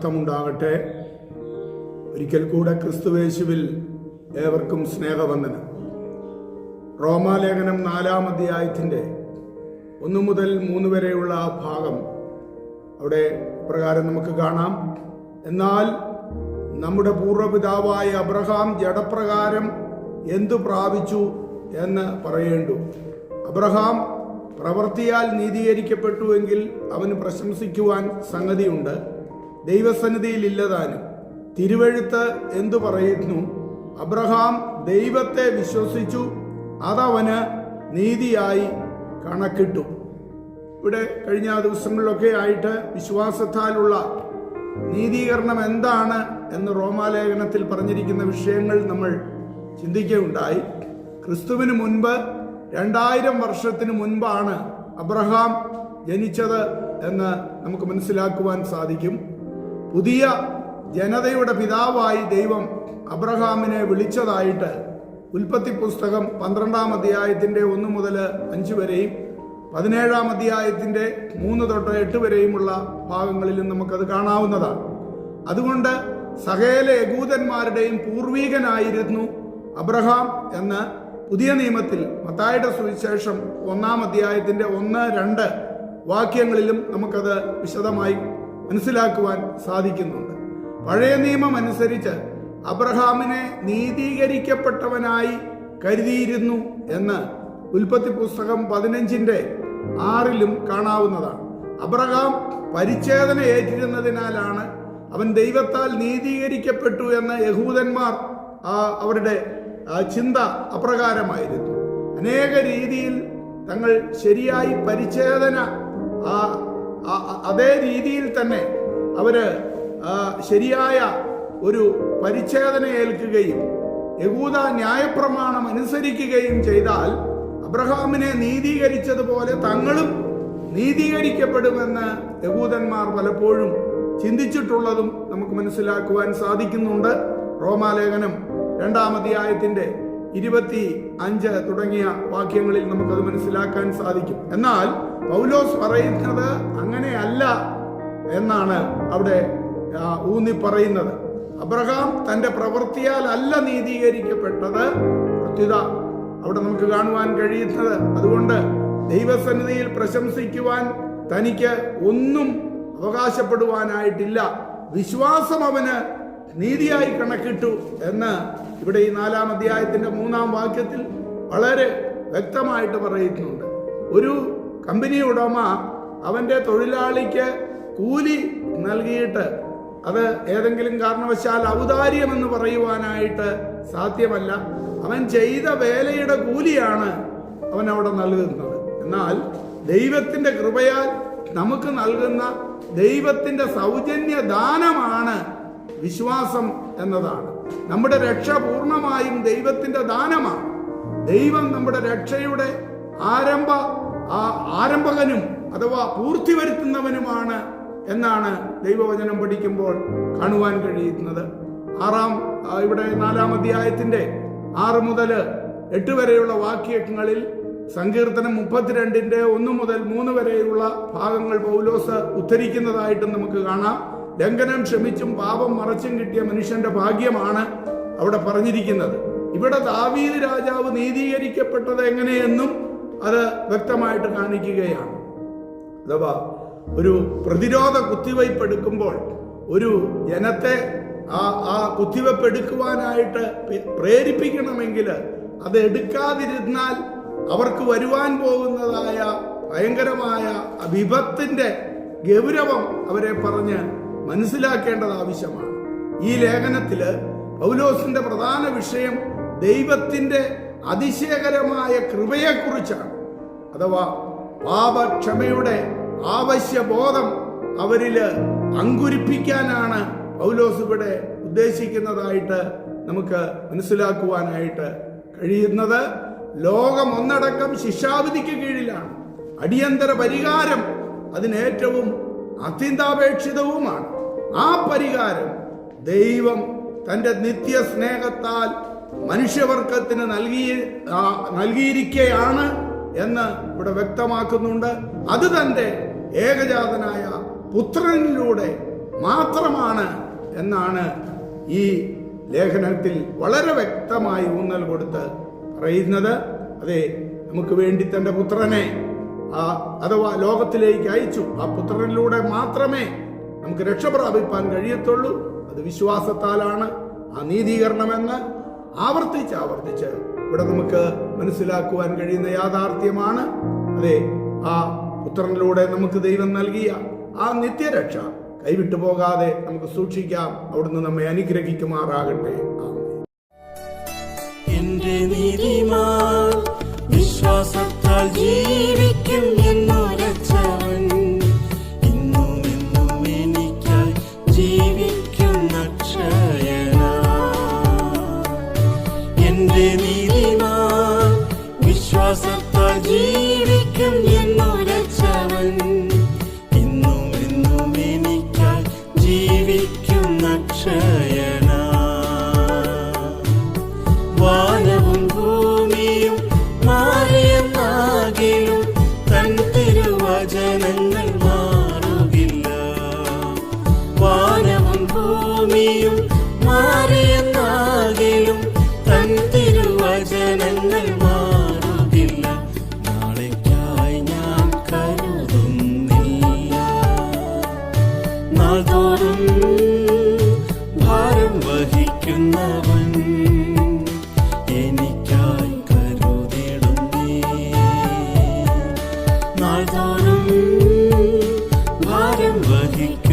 മഹത്വമുണ്ടാകട്ടെ ഒരിക്കൽ കൂടെ ക്രിസ്തുവേശുവിൽ ഏവർക്കും സ്നേഹവന്ദനം. റോമാലേഖനം നാലാം അധ്യായത്തിന്റെ ഒന്നു മുതൽ മൂന്ന് വരെയുള്ള ഭാഗം അവിടെ പ്രകാരം നമുക്ക് കാണാം. എന്നാൽ നമ്മുടെ പൂർവപിതാവായ അബ്രഹാം ജഡപ്രകാരം എന്തു പ്രാപിച്ചു എന്ന് പറയേണ്ടു. അബ്രഹാം പ്രവൃത്തിയാൽ നീതീകരിക്കപ്പെട്ടുവെങ്കിൽ അവന് പ്രശംസിക്കുവാൻ സംഗതിയുണ്ട്. ദൈവസന്നിധിയിൽ ഇല്ലതാനും തിരുവഴുത്ത് എന്തു പറയുന്നു? അബ്രഹാം ദൈവത്തെ വിശ്വസിച്ചു അതവന് നീതിയായി കണക്കിട്ടു. ഇവിടെ കഴിഞ്ഞ ദിവസങ്ങളിലൊക്കെ ആയിട്ട് വിശ്വാസത്താലുള്ള നീതീകരണം എന്താണ് എന്ന് റോമാലേഖനത്തിൽ പറഞ്ഞിരിക്കുന്ന വിഷയങ്ങൾ നമ്മൾ ചിന്തിക്കുകയുണ്ടായി. ക്രിസ്തുവിന് മുൻപ് രണ്ടായിരം വർഷത്തിന് മുൻപാണ് അബ്രഹാം ജനിച്ചത് എന്ന് നമുക്ക് മനസ്സിലാക്കുവാൻ സാധിക്കും. പുതിയ ജനതയുടെ പിതാവായി ദൈവം അബ്രഹാമിനെ വിളിച്ചതായിട്ട് ഉൽപ്പത്തി പുസ്തകം പന്ത്രണ്ടാം അധ്യായത്തിന്റെ ഒന്ന് മുതൽ അഞ്ച് വരെയും പതിനേഴാം അധ്യായത്തിന്റെ മൂന്ന് തൊട്ട് എട്ട് വരെയുമുള്ള ഭാഗങ്ങളിലും നമുക്കത് കാണാവുന്നതാണ്. അതുകൊണ്ട് സഹേലെ യകൂദന്മാരുടെയും പൂർവീകനായിരുന്നു അബ്രഹാം എന്ന് പുതിയ നിയമത്തിൽ മത്തായുടെ സുവിശേഷം ഒന്നാം അധ്യായത്തിന്റെ ഒന്ന് രണ്ട് വാക്യങ്ങളിലും നമുക്കത് വിശദമായി മനസ്സിലാക്കുവാൻ സാധിക്കുന്നുണ്ട്. പഴയ നിയമം അനുസരിച്ച് അബ്രഹാമിനെ നീതീകരിക്കപ്പെട്ടവനായി കരുതിയിരുന്നു എന്ന് ഉൽപ്പത്തി പുസ്തകം പതിനഞ്ചിന്റെ ആറിലും കാണാവുന്നതാണ്. അബ്രഹാം പരിച്ഛേദന ഏറ്റിരുന്നതിനാലാണ് അവൻ ദൈവത്താൽ നീതീകരിക്കപ്പെട്ടു എന്ന് യഹൂദന്മാർ അവരുടെ ചിന്ത അപ്രകാരമായിരുന്നു. അനേക രീതിയിൽ തങ്ങൾ ശരിയായി പരിച്ഛേദന അതേ രീതിയിൽ തന്നെ അവർ ശരിയായ ഒരു പരിച്ഛേദന ഏൽക്കുകയും യഹൂദ ന്യായപ്രമാണം അനുസരിക്കുകയും ചെയ്താൽ അബ്രഹാമിനെ നീതീകരിച്ചതുപോലെ തങ്ങളും നീതീകരിക്കപ്പെടുമെന്ന് യഹൂദന്മാർ പലപ്പോഴും ചിന്തിച്ചിട്ടുള്ളതും നമുക്ക് മനസ്സിലാക്കുവാൻ സാധിക്കുന്നുണ്ട്. റോമാലേഖനം രണ്ടാമധ്യായത്തിന്റെ ഇരുപത്തി അഞ്ച് തുടങ്ങിയ വാക്യങ്ങളിൽ നമുക്കത് മനസ്സിലാക്കാൻ സാധിക്കും. എന്നാൽ പൗലോസ് പറയുന്നത് അങ്ങനെയല്ല എന്നാണ് അവിടെ ഊന്നി പറയുന്നത്. അബ്രഹാം തന്റെ പ്രവൃത്തിയാൽ അല്ല നീതീകരിക്കപ്പെട്ടത്. പ്രത്യുത അവിടെ നമുക്ക് കാണുവാൻ കഴിയുന്നത് അതുകൊണ്ട് ദൈവസന്നിധിയിൽ പ്രശംസിക്കുവാൻ തനിക്ക് ഒന്നും അവകാശപ്പെടുവാനായിട്ടില്ല. വിശ്വാസം അവന് നീതിയായി കണക്കിട്ടു എന്ന് ഇവിടെ ഈ നാലാം അധ്യായത്തിന്റെ മൂന്നാം വാക്യത്തിൽ വളരെ വ്യക്തമായിട്ട് പറയുന്നുണ്ട്. ഒരു കമ്പനി ഉടമ അവന്റെ തൊഴിലാളിക്ക് കൂലി നൽകിയിട്ട് അത് ഏതെങ്കിലും കാരണവശാൽ ഔദാര്യം എന്ന് പറയുവാനായിട്ട് സാധ്യമല്ല. അവൻ ചെയ്ത വേലയുടെ കൂലിയാണ് അവൻ അവിടെ നൽകുന്നത്. എന്നാൽ ദൈവത്തിന്റെ കൃപയാൽ നമുക്ക് നൽകുന്ന ദൈവത്തിന്റെ സൗജന്യ ദാനമാണ് വിശ്വാസം എന്നതാണ്. നമ്മുടെ രക്ഷ പൂർണമായും ദൈവത്തിന്റെ ദാനമാണ്. ദൈവം നമ്മുടെ രക്ഷയുടെ ആരംഭ ആ ആരംഭകനും അഥവാ പൂർത്തി വരുത്തുന്നവനുമാണ് എന്നാണ് ദൈവവചനം പഠിക്കുമ്പോൾ കാണുവാൻ കഴിയുന്നത്. ആറാം ഇവിടെ നാലാം അധ്യായത്തിന്റെ ആറ് മുതൽ എട്ട് വരെയുള്ള വാക്യങ്ങളിൽ സങ്കീർത്തനം മുപ്പത്തിരണ്ടിന്റെ ഒന്ന് മുതൽ മൂന്ന് വരെയുള്ള ഭാഗങ്ങൾ പൗലോസ് ഉദ്ധരിക്കുന്നതായിട്ടും നമുക്ക് കാണാം. ലംഘനം ക്ഷമിച്ചും പാപം മറച്ചും കിട്ടിയ മനുഷ്യന്റെ ഭാഗ്യമാണ് അവിടെ പറഞ്ഞിരിക്കുന്നത്. ഇവിടെ ദാവീദ് രാജാവ് നീതീകരിക്കപ്പെട്ടത് എങ്ങനെയെന്നും അത് വ്യക്തമായിട്ട് കാണിക്കുകയാണ്. അഥവാ ഒരു പ്രതിരോധ കുത്തിവയ്പ് എടുക്കുമ്പോൾ ഒരു ജനത്തെ ആ ആ കുത്തിവയ്പ് എടുക്കുവാനായിട്ട് പ്രേരിപ്പിക്കണമെങ്കിൽ അത് എടുക്കാതിരുന്നാൽ അവർക്ക് വരുവാൻ പോകുന്നതായ ഭയങ്കരമായ വിപത്തിന്റെ ഗൗരവം അവരെ പറഞ്ഞ് മനസ്സിലാക്കേണ്ടത് ആവശ്യമാണ്. ഈ ലേഖനത്തിൽ പൗലോസിന്റെ പ്രധാന വിഷയം ദൈവത്തിന്റെ അതിശയകരമായ കൃപയെക്കുറിച്ചാണ്. അഥവാ പാപക്ഷമയുടെ ആവശ്യബോധം അവരിൽ അങ്കുരിപ്പിക്കാനാണ് പൗലോസ് ഇവിടെ ഉദ്ദേശിക്കുന്നതായിട്ട് നമുക്ക് മനസ്സിലാക്കുവാനായിട്ട് കഴിയുന്നത്. ലോകം ഒന്നടക്കം ശിക്ഷാവിധിക്ക് കീഴിലാണ്. അടിയന്തര പരിഹാരം അതിനേറ്റവും അത്യന്താപേക്ഷിതവുമാണ്. ആ പരിഹാരം ദൈവം തന്റെ നിത്യ സ്നേഹത്താൽ മനുഷ്യവർഗത്തിന് നൽകി ആ, നൽകിയിരിക്കുകയാണ് എന്ന് ഇവിടെ വ്യക്തമാക്കുന്നുണ്ട്. അത് തന്റെ ഏകജാതനായ പുത്രനിലൂടെ മാത്രമാണ് എന്നാണ് ഈ ലേഖനത്തിൽ വളരെ വ്യക്തമായി ഊന്നൽ കൊടുത്ത് പറയുന്നത്. അതെ നമുക്ക് വേണ്ടി തന്റെ പുത്രനെ ആ അഥവാ ലോകത്തിലേക്ക് അയച്ചു. ആ പുത്രനിലൂടെ മാത്രമേ നമുക്ക് രക്ഷ പ്രാപിപ്പാൻ കഴിയത്തുള്ളൂ. അത് വിശ്വാസത്താലാണ്. ആ നീതീകരണമെന്ന് ആവർത്തിച്ച് ആവർത്തിച്ച് ഇവിടെ നമുക്ക് മനസ്സിലാക്കുവാൻ കഴിയുന്ന യാഥാർത്ഥ്യമാണ്. അതെ ആ പുത്രനിലൂടെ നമുക്ക് ദൈവം നൽകിയ ആ നിത്യരക്ഷ കൈവിട്ടു പോകാതെ നമുക്ക് സൂക്ഷിക്കാം. അവിടുന്ന് നമ്മെ അനുഗ്രഹിക്കുമാറാകട്ടെ. വിശ്വാസത്താൽ ജീവിക്കും തോറും ഭാരം വഹിക്കുന്നവൻ എനിക്കായി കരുതിടുന്നേ. നാൾ തോറും ഭാരം വഹിക്കുന്ന